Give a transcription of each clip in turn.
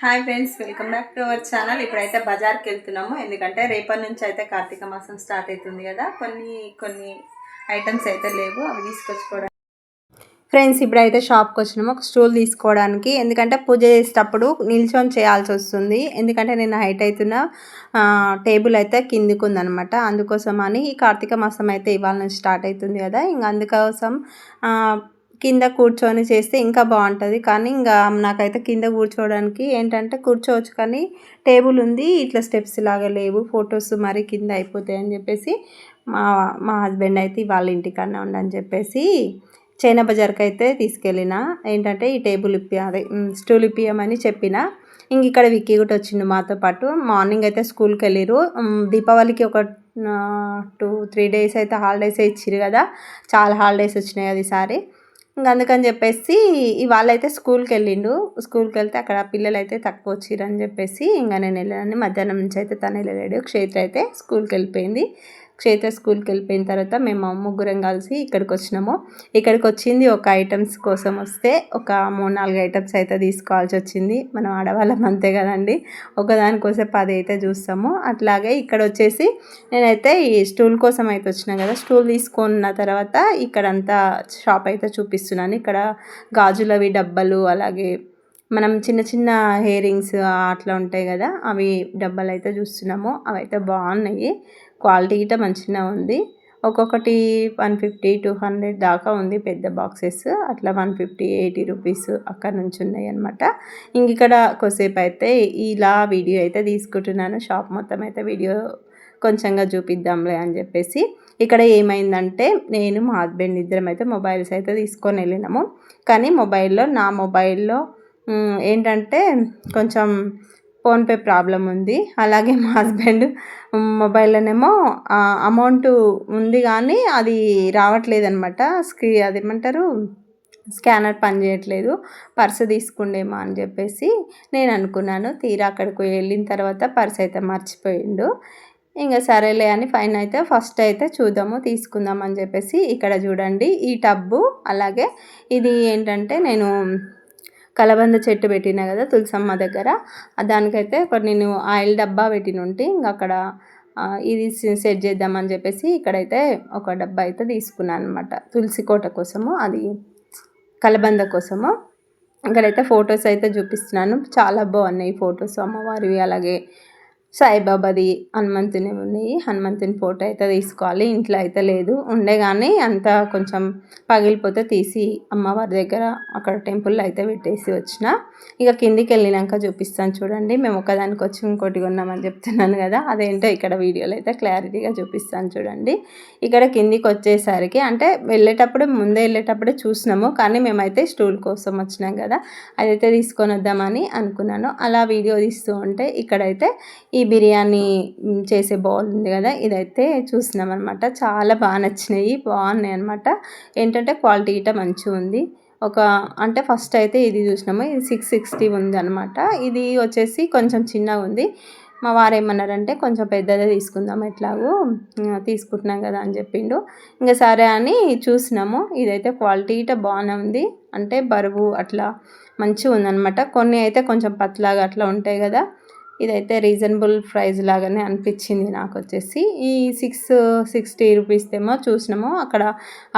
Hi friends welcome back to our channel. ఇప్పుడైతే బజార్కి వెళ్తున్నాము. ఎందుకంటే రేపటి నుంచి అయితే కార్తీక మాసం స్టార్ట్ అవుతుంది కదా. కొన్ని కొన్ని ఐటమ్స్ అయితే లేవు. అవి తీసుకొచ్చుకోవడానికి. ఫ్రెండ్స్ ఇప్పుడైతే షాప్కి వచ్చినాము. ఒక స్టూల్ తీసుకోవడానికి. ఎందుకంటే పూజ చేసేటప్పుడు నిల్చొని చేయాల్సి వస్తుంది. ఎందుకంటే నేను హైట్ అవుతున్న టేబుల్ అయితే కిందికి ఉందనమాట అందుకోసం అని ఈ కార్తీక మాసం అయితే ఇవాళ నుంచి స్టార్ట్ అవుతుంది కదా. ఇంక అందుకోసం కింద కూర్చొని చేస్తే ఇంకా బాగుంటుంది. కానీ ఇంకా నాకైతే కింద కూర్చోవడానికి ఏంటంటే కూర్చోవచ్చు కానీ టేబుల్ ఉంది ఇట్లా స్టెప్స్ లాగా లేవు ఫొటోస్ మరి కింద అయిపోతాయి అని చెప్పేసి మా మా హస్బెండ్ అయితే వాళ్ళ ఇంటికన్నా ఉండని చెప్పేసి చైనా బజార్కి అయితే తీసుకెళ్ళిన. ఏంటంటే ఈ టేబుల్ ఇప్పి అదే స్టూల్ ఇప్పియమని చెప్పిన. ఇంక ఇక్కడ విక్కీ కూడా వచ్చిండు మాతో పాటు. మార్నింగ్ అయితే స్కూల్కి వెళ్ళిరు దీపావళికి ఒక టూ త్రీ డేస్ అయితే హాలిడేస్ ఇచ్చిరు కదా. చాలా హాలిడేస్ వచ్చినాయి కదా ఈసారి ఇంకా అందుకని చెప్పేసి ఇవాళ అయితే స్కూల్కి వెళ్ళిండు స్కూల్కి వెళ్తే అక్కడ పిల్లలు అయితే తక్కువ వచ్చిరని చెప్పేసి ఇంకా నేను వెళ్ళాను మధ్యాహ్నం నుంచి అయితే తను వెళ్ళలేడు క్షేత్ర అయితే స్కూల్కి వెళ్ళిపోయింది క్షేత్ర స్కూల్కి వెళ్ళిపోయిన తర్వాత మేము ముగ్గురం కలిసి ఇక్కడికి వచ్చినాము. ఇక్కడికి వచ్చింది ఒక ఐటమ్స్ కోసం వస్తే ఒక మూడు నాలుగు ఐటమ్స్ అయితే తీసుకోవాల్సి వచ్చింది. మనం ఆడవాళ్ళం అంతే కదండి. ఒకదానికోసం పది అయితే చూస్తాము. అట్లాగే ఇక్కడ వచ్చేసి నేనైతే ఈ స్టూల్ కోసం అయితే వచ్చిన కదా. స్టూల్ తీసుకున్న తర్వాత ఇక్కడంతా షాప్ అయితే చూపిస్తున్నాను. ఇక్కడ గాజులవి డబ్బలు అలాగే మనం చిన్న చిన్న హెయిరింగ్స్ అట్లా ఉంటాయి కదా అవి డబ్బాలు అయితే చూస్తున్నాము. అవి అయితే బాగున్నాయి. క్వాలిటీ గిట్ట మంచిగా ఉంది. ఒక్కొక్కటి వన్ ఫిఫ్టీ టూ హండ్రెడ్ దాకా ఉంది పెద్ద బాక్సెస్. అట్లా వన్ ఫిఫ్టీ ఎయిటీ రూపీస్ అక్కడ నుంచి ఉన్నాయి అనమాట ఇంక ఇక్కడ కొద్దిసేపు అయితే ఇలా వీడియో అయితే తీసుకుంటున్నాను. షాప్ మొత్తం అయితే వీడియో కొంచెంగా చూపిద్దాంలే అని చెప్పేసి. ఇక్కడ ఏమైందంటే నేను మా హస్బెండ్ ఇద్దరం అయితే మొబైల్స్ అయితే తీసుకొని వెళ్ళినాము. కానీ మొబైల్లో నా మొబైల్లో ఏంటంటే కొంచెం ఫోన్పే ప్రాబ్లం ఉంది. అలాగే మా హస్బెండ్ మొబైల్లోనేమో అమౌంట్ ఉంది కానీ అది రావట్లేదనమాట స్క్రీ అది ఏమంటారు స్కానర్ పనిచేయట్లేదు. పర్స్ తీసుకుండేమో అని చెప్పేసి నేను అనుకున్నాను. తీరా అక్కడికి వెళ్ళిన తర్వాత పర్స్ అయితే మర్చిపోయిండు. ఇంకా సరేలే అని ఫైన్ అయితే ఫస్ట్ అయితే చూద్దాము తీసుకుందాం అని చెప్పేసి ఇక్కడ చూడండి ఈ టబ్బు. అలాగే ఇది ఏంటంటే నేను కలబంద చెట్టు పెట్టిన కదా తులసమ్మ దగ్గర. దానికైతే ఒక నేను ఆయిల్ డబ్బా పెట్టిన ఉంటే ఇంకా అక్కడ ఇది సెట్ చేద్దామని చెప్పేసి ఇక్కడైతే ఒక డబ్బా అయితే తీసుకున్నాను అనమాట తులసి కోట కోసము అది కలబంద కోసము. ఇక్కడైతే ఫొటోస్ అయితే చూపిస్తున్నాను. చాలా బాగున్నాయి ఫొటోస్ అమ్మవారివి. అలాగే సాయిబాబాది హనుమంతుని ఉన్నాయి హనుమంతుని ఫోటో అయితే తీసుకోవాలి. ఇంట్లో అయితే లేదు. ఉండే కానీ అంతా కొంచెం పగిలిపోతే తీసి అమ్మవారి దగ్గర అక్కడ టెంపుల్లో అయితే పెట్టేసి వచ్చిన. ఇక కిందికి వెళ్ళినాక చూపిస్తాను చూడండి. మేము ఒకదానికి వచ్చి ఇంకోటి కొన్నామని చెప్తున్నాను కదా. అదేంటో ఇక్కడ వీడియోలో అయితే క్లారిటీగా చూపిస్తాను చూడండి. ఇక్కడ కిందికి వచ్చేసరికి అంటే వెళ్ళేటప్పుడు ముందే వెళ్ళేటప్పుడే చూసినాము. కానీ మేమైతే స్టూల్ కోసం వచ్చినాం కదా. అదైతే తీసుకొని వద్దామని అనుకున్నాను. అలా వీడియో తీస్తూ ఉంటే ఇక్కడైతే ఈ బిర్యానీ చేసే బౌల్ ఉంది కదా ఇదైతే చూసినాం అనమాట చాలా బాగా నచ్చినాయి బాగున్నాయి అనమాట ఏంటంటే క్వాలిటీ గిట్ట మంచిగా ఉంది. ఒక అంటే ఫస్ట్ అయితే ఇది చూసినాము ఇది సిక్స్ సిక్స్టీ ఉంది అనమాట ఇది వచ్చేసి కొంచెం చిన్నగా ఉంది. మా వారు ఏమన్నారంటే కొంచెం పెద్దదే తీసుకుందాం ఎట్లాగో తీసుకుంటున్నాం కదా అని చెప్పిండు. ఇంకా సరే అని చూసినాము. ఇదైతే క్వాలిటీ ఇట బాగానే ఉంది. అంటే బరువు అట్లా మంచిగా ఉందనమాట కొన్ని అయితే కొంచెం పత్లాగా అట్లా ఉంటాయి కదా ఇదైతే రీజనబుల్ ప్రైస్ లాగానే అనిపించింది నాకు వచ్చేసి ఈ సిక్స్ సిక్స్టీ రూపీస్ ఏమో చూసినాము. అక్కడ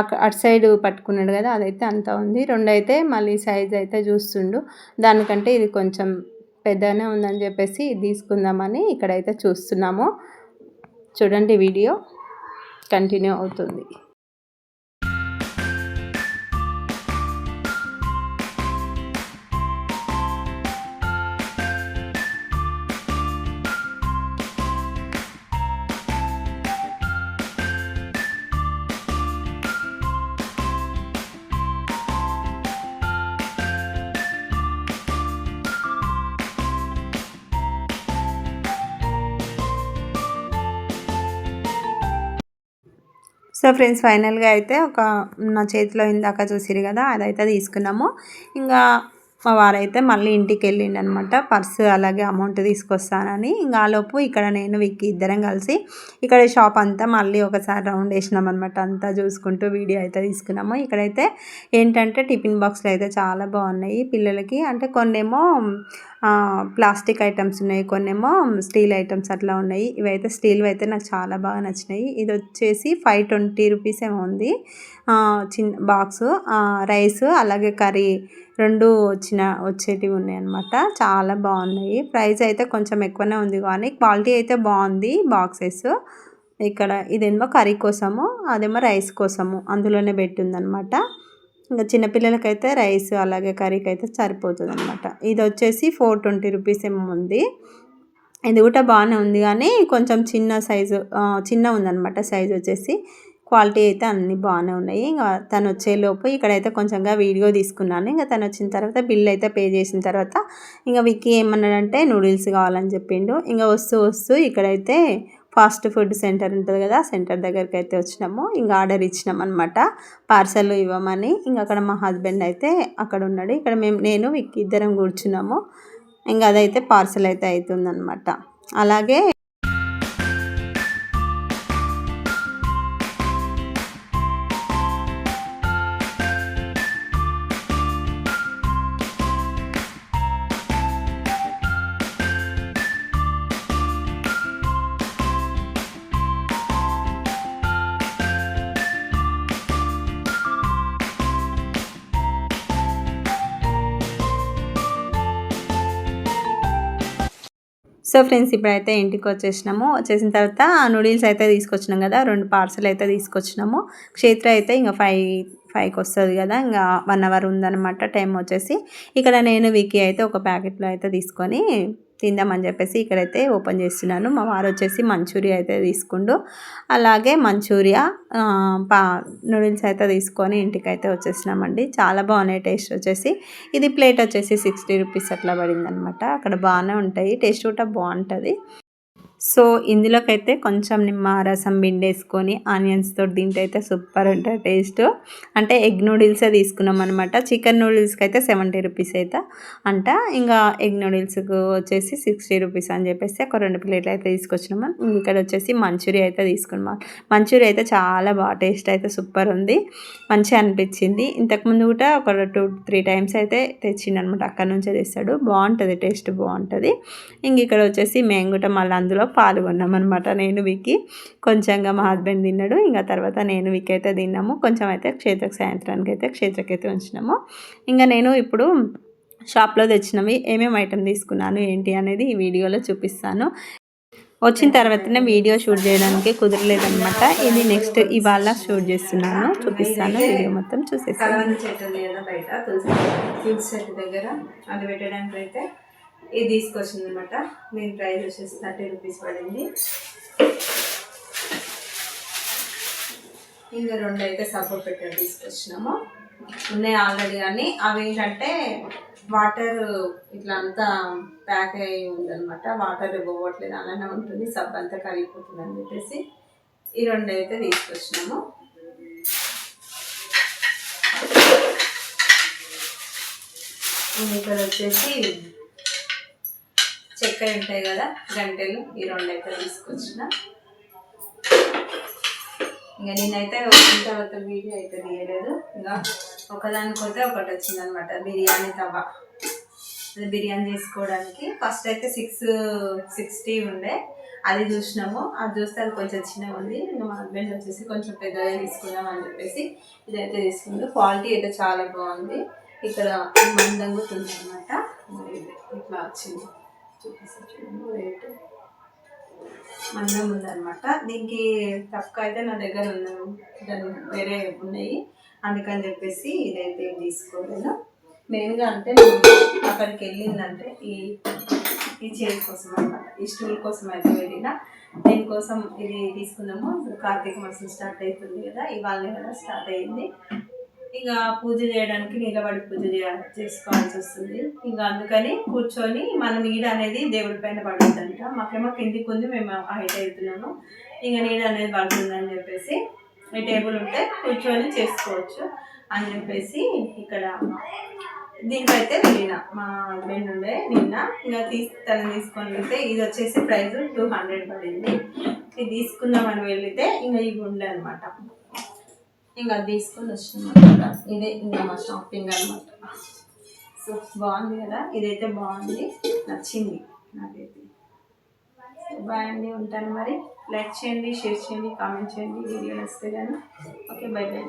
అక్కడ అటు సైడ్ పట్టుకున్నాడు కదా అదైతే అంత ఉంది. రెండు అయితే మళ్ళీ సైజ్ అయితే చూస్తుండు. దానికంటే ఇది కొంచెం పెద్దగానే ఉందని చెప్పేసి ఇది తీసుకుందామని ఇక్కడైతే చూస్తున్నాము. చూడండి వీడియో. కంటిన్యూ అవుతుంది. సో ఫ్రెండ్స్ ఫైనల్గా అయితే ఒక నా చేతిలో ఇందాక చూసిరు కదా అదైతే తీసుకున్నాము. ఇంకా మా వారైతే మళ్ళీ ఇంటికి వెళ్ళిండు అనమాట పర్సు అలాగే అమౌంట్ తీసుకొస్తానని. ఇంకా ఆలోపు ఇక్కడ నేను విక్కి ఇద్దరం కలిసి ఇక్కడ షాప్ అంతా మళ్ళీ ఒకసారి రౌండ్ వేసినాం అనమాట అంతా చూసుకుంటూ వీడియో అయితే తీసుకున్నాము. ఇక్కడైతే ఏంటంటే టిఫిన్ బాక్స్లు అయితే చాలా బాగున్నాయి పిల్లలకి. అంటే కొన్నేమో ప్లాస్టిక్ ఐటమ్స్ ఉన్నాయి కొన్నేమో స్టీల్ ఐటమ్స్ అట్లా ఉన్నాయి. ఇవైతే స్టీల్ అయితే నాకు చాలా బాగా నచ్చినాయి. ఇది వచ్చేసి ఫైవ్ ట్వంటీ రూపీస్ ఏమో ఉంది. చిన్న బాక్స్ రైస్ అలాగే కర్రీ రెండు వచ్చిన వచ్చేటివి ఉన్నాయి అనమాట చాలా బాగున్నాయి. ప్రైస్ అయితే కొంచెం ఎక్కువనే ఉంది కానీ క్వాలిటీ అయితే బాగుంది బాక్సెస్. ఇక్కడ ఇదేమో కర్రీ కోసము అదేమో రైస్ కోసము అందులోనే పెట్టిందనమాట ఇంకా చిన్నపిల్లలకైతే రైస్ అలాగే కర్రీకి అయితే సరిపోతుంది అనమాట ఇది వచ్చేసి ఫోర్ ట్వంటీ రూపీస్ ఏమో ఉంది. ఇది కూడా బాగానే ఉంది కానీ కొంచెం చిన్న సైజు చిన్న ఉందన్నమాట సైజ్ వచ్చేసి. క్వాలిటీ అయితే అన్నీ బాగానే ఉన్నాయి. ఇంకా తను వచ్చేలోపు ఇక్కడైతే కొంచెంగా వీడియో తీసుకున్నాను. ఇంకా తను వచ్చిన తర్వాత బిల్ అయితే పే చేసిన తర్వాత ఇంకా విక్కీ ఏమన్నాడంటే నూడిల్స్ కావాలని చెప్పిండు. ఇంకా వస్తూ వస్తూ ఇక్కడైతే ఫాస్ట్ ఫుడ్ సెంటర్ ఉంటుంది కదా సెంటర్ దగ్గరికి అయితే వచ్చినాము. ఇంకా ఆర్డర్ ఇచ్చినాం అనమాట పార్సల్ ఇవ్వమని. ఇంకా అక్కడ మా హస్బెండ్ అయితే అక్కడ ఉన్నాడు. ఇక్కడ మేము నేను ఇద్దరం కూర్చున్నాము. ఇంకా అదైతే పార్సల్ అయితే అవుతుందన్నమాట అలాగే సో ఫ్రెండ్స్ ఇప్పుడైతే ఇంటికి వచ్చేసినాము. వచ్చేసిన తర్వాత నూడిల్స్ అయితే తీసుకొచ్చినాం కదా రెండు పార్సల్ అయితే తీసుకొచ్చినాము. క్షేత్ర అయితే ఇంకా ఫైవ్ ఫైవ్కి వస్తుంది కదా ఇంకా వన్ అవర్ ఉందన్నమాట టైం వచ్చేసి. ఇక్కడ నేను వికీ అయితే ఒక ప్యాకెట్లో అయితే తీసుకొని తిందామని చెప్పేసి ఇక్కడైతే ఓపెన్ చేస్తున్నాను. మా వారు వచ్చేసి మంచూరియా అయితే తీసుకుండు. అలాగే మంచూరియా పా నూడిల్స్ అయితే తీసుకొని ఇంటికి అయితే వచ్చేసినామండి. చాలా బాగున్నాయి టేస్ట్ వచ్చేసి. ఇది ప్లేట్ వచ్చేసి సిక్స్టీ రూపీస్ అట్లా పడింది అనమాట అక్కడ బాగానే ఉంటాయి. టేస్ట్ కూడా బాగుంటుంది. సో ఇందులోకైతే కొంచెం నిమ్మ రసం పిండేసుకొని ఆనియన్స్ తోటి తింటే అయితే సూపర్ ఉంటుంది టేస్ట్. అంటే ఎగ్ నూడిల్సే తీసుకున్నాం అనమాట చికెన్ నూడిల్స్కి అయితే సెవెంటీ రూపీస్ అయితే అంట. ఇంకా ఎగ్ నూడిల్స్కి వచ్చేసి సిక్స్టీ రూపీస్ అని చెప్పేసి ఒక రెండు ప్లేట్లు అయితే తీసుకొచ్చినాము ఇక్కడ వచ్చేసి మంచూరియా అయితే తీసుకున్నాం మంచూరియా అయితే చాలా బాగా టేస్ట్ అయితే సూపర్ ఉంది. మంచిగా అనిపించింది. ఇంతకుముందు కూడా ఒక టూ త్రీ టైమ్స్ అయితే తెచ్చిండు అనమాట అక్కడ నుంచే తెస్తాడు. బాగుంటుంది టేస్ట్ బాగుంటుంది. ఇంక ఇక్కడ వచ్చేసి మేము కూడా మళ్ళీ అందులో పాల్గొన్నాం అనమాట నేను వికి కొంచెంగా మా హస్బెండ్ తిన్నాడు. ఇంకా తర్వాత నేను వికి అయితే తిన్నాము. కొంచెం అయితే క్షేత్రకు సాయంత్రానికి అయితే క్షేత్రకైతే ఉంచినాము. ఇంకా నేను ఇప్పుడు షాప్లో తెచ్చినవి ఏమేమి ఐటెం తీసుకున్నాను ఏంటి అనేది ఈ వీడియోలో చూపిస్తాను. వచ్చిన తర్వాతనే వీడియో షూట్ చేయడానికి కుదరలేదనమాట ఇది నెక్స్ట్ ఇవాళ షూట్ చేస్తున్నాను. చూపిస్తాను. వీడియో మొత్తం చూసేస్తాను చెట్టు బయట. తులసి తులసి చెట్టు దగ్గర అది పెట్టడానికి అయితే ఇది తీసుకొచ్చింది అనమాట దీని ప్రైస్ వచ్చేసి థర్టీ రూపీస్ పడింది. ఇంకా రెండు అయితే సబ్బు పెట్టెలు తీసుకొచ్చినాము. ఉన్నాయి ఆల్రెడీ కానీ అవి ఏంటంటే వాటర్ ఇట్లా అంతా ప్యాక్ అయి ఉందనమాట వాటర్ పోవట్లేదు అలానే ఉంటుంది. సబ్బు అంతా కరిగిపోతుంది అని చెప్పేసి ఈ రెండు అయితే తీసుకొచ్చినాము. ఇక్కడ వచ్చేసి చక్కెర ఉంటాయి కదా గంటెలు ఈ రెండు అయితే తీసుకొచ్చిన? ఇంకా నేనైతే వచ్చిన తర్వాత వీడియో అయితే తీయలేదు. ఇంకా ఒకదానికొతే ఒకటి వచ్చింది అనమాట బిర్యానీ తవ్వ. అది బిర్యానీ చేసుకోవడానికి ఫస్ట్ అయితే సిక్స్ సిక్స్టీ ఉండే అది చూసినాము. అది చూస్తే అది కొంచెం చిన్నగా ఉంది. ఇంకా మా హస్బెండ్ వచ్చేసి కొంచెం పెద్దగా తీసుకుందాం అని చెప్పేసి ఇదైతే తీసుకుంది. క్వాలిటీ అయితే చాలా బాగుంది. ఇక్కడ మందంగా ఉంది అనమాట ఇట్లా వచ్చింది. చూపిస్తా చూడండి రేట్. మందం ఉందన్నమాట. దీనికి తక్కువ అయితే నా దగ్గర ఉన్నాను దాని వేరే ఉన్నాయి. అందుకని చెప్పేసి ఇదైతే తీసుకోలేదు. మెయిన్గా అంటే అక్కడికి వెళ్ళిందంటే ఈ ఈ చైర్ కోసం అనమాట ఈ స్టూల్ కోసం అయితే వెళ్ళిన. దీనికోసం ఇది తీసుకున్నాము కార్తీక మాసం స్టార్ట్ అవుతుంది కదా ఇవాళ కదా స్టార్ట్ అయ్యింది ఇక పూజ చేయడానికి నిలబడి పూజ చేసుకోవాల్సి వస్తుంది. ఇంకా అందుకని కూర్చొని మన నీడ అనేది దేవుడి పైన పడుతుందంట. మాకేమో కిందికి ఉంది మేము హైట్ అవుతున్నాము ఇంకా నీడ అనేది పడుతుందని చెప్పేసి ఈ టేబుల్ ఉంటే కూర్చొని చేసుకోవచ్చు అని చెప్పేసి ఇక్కడ దీనికైతే వెళ్ళిన మా హస్బెండ్ ఉండే నిన్న. ఇంకా తీసి తను తీసుకొని వెళ్తే ఇది వచ్చేసి ప్రైస్ టూ హండ్రెడ్ పడింది. ఇది తీసుకుందామని వెళితే ఇంకా ఇవి ఉండే అనమాట ఇంకా అది తీసుకొని వచ్చినాం అనమాట ఇదే ఇంకా మా షాపింగ్ అనమాట సో బాగుంది కదా? ఇదైతే బాగుంది. నచ్చింది నాకైతే. బాయ్ అండి ఉంటాను మరి. లైక్ చేయండి షేర్ చేయండి కామెంట్ చేయండి. వీడియో నచ్చితే కానీ ఓకే బై బై